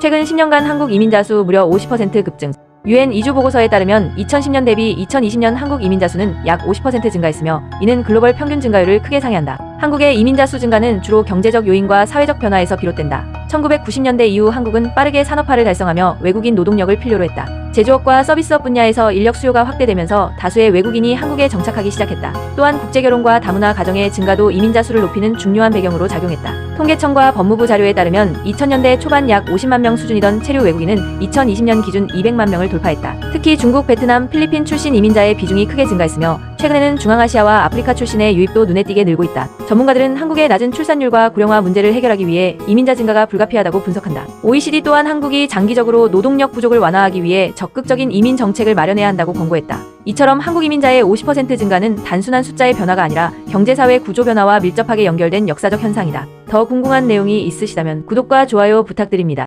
최근 10년간 한국 이민자 수 무려 50% 급증. 유엔 이주 보고서에 따르면 2010년 대비 2020년 한국 이민자 수는 약 50% 증가했으며 이는 글로벌 평균 증가율을 크게 상회한다. 한국의 이민자 수 증가는 주로 경제적 요인과 사회적 변화에서 비롯된다. 1990년대 이후 한국은 빠르게 산업화를 달성하며 외국인 노동력을 필요로 했다. 제조업과 서비스업 분야에서 인력 수요가 확대되면서 다수의 외국인이 한국에 정착하기 시작했다. 또한 국제결혼과 다문화 가정의 증가도 이민자 수를 높이는 중요한 배경으로 작용했다. 통계청과 법무부 자료에 따르면 2000년대 초반 약 50만 명 수준이던 체류 외국인은 2020년 기준 200만 명을 돌파했다. 특히 중국, 베트남, 필리핀 출신 이민자의 비중이 크게 증가했으며 최근에는 중앙아시아와 아프리카 출신의 유입도 눈에 띄게 늘고 있다. 전문가들은 한국의 낮은 출산율과 고령화 문제를 해결하기 위해 이민자 증가가 불가피하다고 분석한다. OECD 또한 한국이 장기적으로 노동력 부족을 완화하기 위해 적극적인 이민 정책을 마련해야 한다고 권고했다. 이처럼 한국 이민자의 50% 증가는 단순한 숫자의 변화가 아니라 경제사회 구조 변화와 밀접하게 연결된 역사적 현상이다. 더 궁금한 내용이 있으시다면 구독과 좋아요 부탁드립니다.